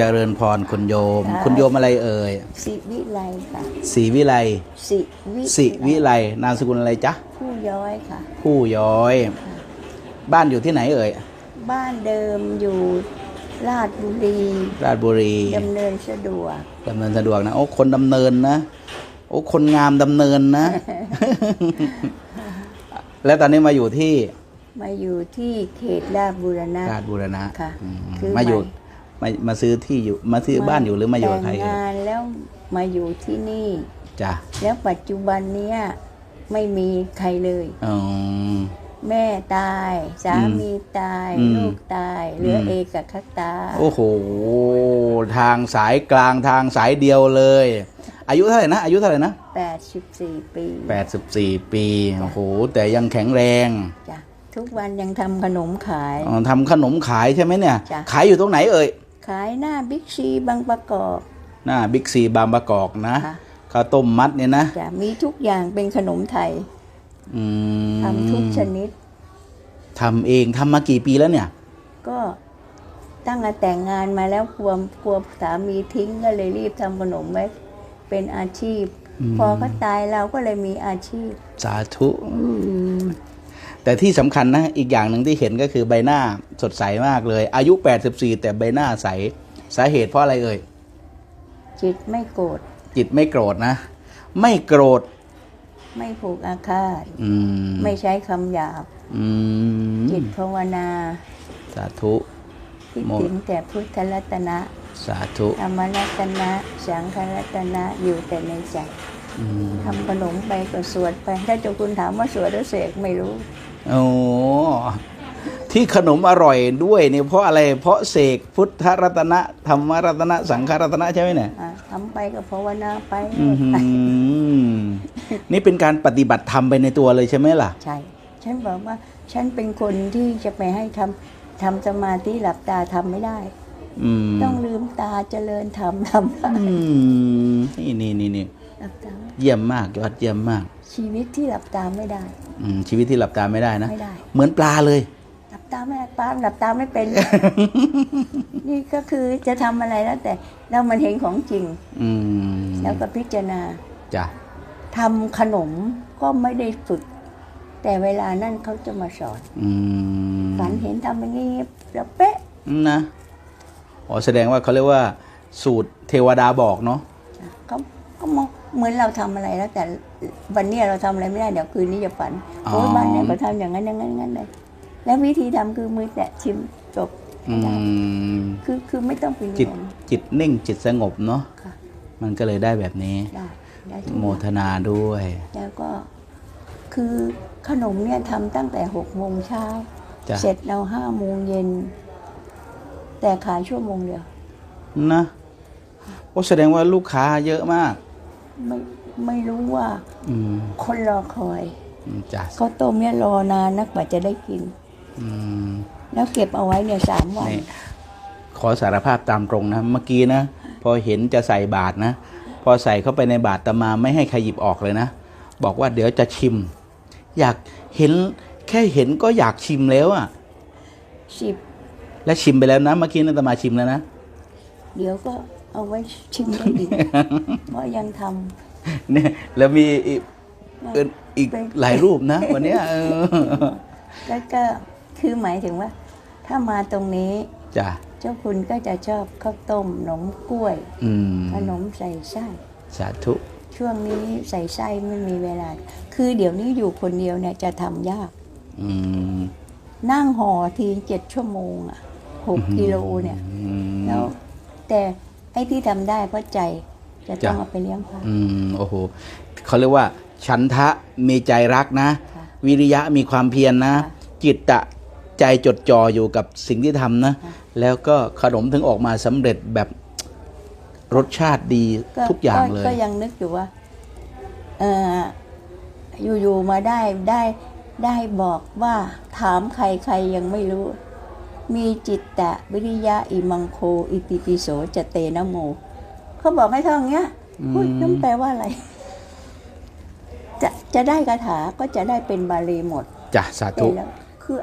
เจริญพรคุณโยม ค่ะ คุณโยมอะไรเอ่ยสิวิไลค่ะศรีวิไลสิวิสิวิไลนามสกุลอะไรจ๊ะผู้ย้อยค่ะ ผู้ย้อย บ้านอยู่ที่ไหนเอ่ยบ้านเดิมอยู่ราชบุรีราชบุรีดำเนินสะดวกดำเนินสะดวกนะโอ้คนดำเนินนะ โอ้คนงามดำเนินนะ แล้วตอนนี้มาอยู่ที่มาอยู่ที่เขตราชบุรณะราชบุรณะค่ะ อืมคือมาอยู่ให ม่มามาซื้อที่อยู่มาซื้อบ้านอยู่หรือมาอยู่กับใครแต่งเอ่ยงานแล้วมาอยู่ที่นี่ จ้ะแล้วปัจจุบันเนี้ยไม่มีใครเลย อ๋อ แม่ตาย สามีตาย อืมลูกตาย เหลืออม เอกกับคตาโอ้โห ทางสายกลางทางสายเดียวเลย อายุเท่าไหร่นะ อายุเท่าไหร่นะ84 ปี84 ปี โอ้โห แต่ยังแข็งแรงจ้ะทุกวันยังทำขนมขายอ๋อทำขนมขายใช่ไหมเนี่ย จ้ะ ขายอยู่ตรงไหนเอ่ย ขายหน้าบิ๊กซีบางประกอบ หน้าบิ๊กซีบางประกอบนะค่ะ ข้าวต้มมัดเนี่ยนะจะมีทุกอย่างเป็นขนมไทยอืมทำทุกชนิด ทำเองทำมากี่ปีแล้วเนี่ย ก็ตั้งแต่แต่งงานมาแล้วกลัวกลัวสามีทิ้งก็เลยรีบทำขนมไว้เป็นอาชีพอืมพอเขาตายเราก็เลยมีอาชีพ สาธุ แต่ที่สำคัญนะ อีกอย่างหนึ่งที่เห็นก็คือใบหน้าสดใสมากเลย อายุ 84 แต่ใบหน้าใสสาเหตุเพราะอะไรเอ่ยจิตไม่โกรธจิตไม่โกรธนะ ไม่โกรธ ไม่ผูกอาฆาตอืมไม่ใช้คำหยาบอืมจิตภาวนา สาธุคิดหมดถึงแต่พุทธรัตนะ สาธุธรรมรัตนะ สังฆรัตนะอยู่แต่ในใจอืมทำขนมไปก็สวดไป ถ้าเจ้าคุณถามว่าสวดหรือเสกไม่รู้ โอ้ที่ขนมอร่อยด้วยเนี่ยเพราะอะไรเพราะเสกพุทธรัตนะธรรมรัตนะสังฆรัตนะใช่ไหมเนี่ยอะทำไปก็ภาวนาไปอื้อหือนี่เป็นการปฏิบัติธรรมไปในตัวเลยใช่ไหมล่ะ ใช่ ฉันบอกว่าฉันเป็นคนที่จะไปให้ทำทำสมาธิหลับตาทำไม่ได้ อืมต้องลืมตาเจริญทำทำได้ อืมนี่นี่นี่นี่ หลับตาเยี่ยมมากยอดเยี่ยมมาก ชีวิตที่หลับตาไม่ได้อืมชีวิตที่หลับตาไม่ได้นะไม่ได้ เหมือนปลาเลย หลับตาไม่ได้ป้าหลับตาไม่เป็น นี่ก็คือจะทำอะไรแล้วแต่เรามันเห็นของจริง อืมแล้วก็พิจารณาจ้ะทำขนมก็ไม่ได้ฝึก แต่เวลานั่นเขาจะมาสอนอืมฝันเห็นทำอย่างนี้แล้วเป๊ะ นะอ๋อแสดงว่าเขาเรียกว่า สูตรเทวดาบอกเนาะ เขาก็มอง เหมือนเราทำอะไรแล้ว แต่วันเนี้ยเราทำอะไรไม่ได้เดี๋ยวคืนนี้จะฝันโอ้ยบ้านเนี่ยเขาทำอย่างนั้นอย่างนั้นอย่างนั้นเลย แล้ววิธีทำคือมือแตะชิมจบอืไม่ได้มคือคือไม่ต้องเป็นจิตเงินจิตนิ่งจิตสงบเนาะค่ะมันก็เลยได้แบบนี้ได้ได้ทุกโมอย่างทนาด้วย แล้วก็คือขนมเนี่ยทำตั้งแต่หกโมงเช้าจ้ะเสร็จเราห้าโมงเย็น แต่ขายชั่วโมงเดียวนะโอ้แสดงว่าลูกค้าเยอะมาก ไม่ไม่รู้ว่าอืมคนรอคอยอืมจ้ะข้าวต้มเนี่ยรอนานนักกว่าจะได้กิน อืมแล้วเก็บเอาไว้เนี่ยสามวัน นี่ขอสารภาพตามตรงนะ เมื่อกี้นะ พอเห็นจะใส่บาทนะ พอใส่เข้าไปในบาทตมาไม่ให้ใครหยิบออกเลยนะ บอกว่าเดี๋ยวจะชิม อยากเห็นแค่เห็นก็อยากชิมแล้วอะสิบและชิมไปแล้วนะ เมื่อกี้นะตมาชิมแล้วนะ เดี๋ยวก็ เอาไว้ชิมได้อีก เพราะยังทเนี่ยแล้วมีอีกำเอิ่นอีกหลายรูปนะ วันเนี้ยเออแล้วก็คือหมายถึงว่า ถ้ามาตรงนี้จ้ะเจ้าคุณก็จะชอบข้าวต้มขนมกล้วยอืมขนมใส่ไส้สาธุช่วงนี้ใส่ไส้ไม่มีเวลา คือเดี๋ยวนี้อยู่คนเดียวเนี่ยจะทำยากอืมนั่งห่อทีเจ็ดชั่วโมงอะหกกิโลเนี่ยอืมแล้วแต่ ไอ้ที่ทำได้เพราะใจจะต้องเอาไปเลี้ยงพระอืมโอ้โหเขาเรียกว่า ฉันทะมีใจรักนะค่ะวิริยะมีความเพียรนะค่ะจิตตะใจจดจ่ออยู่กับสิ่งที่ทำนะค่ะแล้วก็ขนมถึงออกมาสำเร็จแบบรสชาติดีทุกอย่างเลย ก็ยังนึกอยู่ว่าเอออยู่ๆมาได้ได้ได้บอกว่าถามใครใครยังไม่รู้ มีจิตตะวิริยะอิมังโค อิติปิโสจเตนะโม เขาบอกให้ท่องเงี้ยอืมพูดนั่นแปลว่าอะไร จะจะได้คาถาก็จะได้เป็นบาลีหมดจ้ะสาแต่ธุแล้วคือ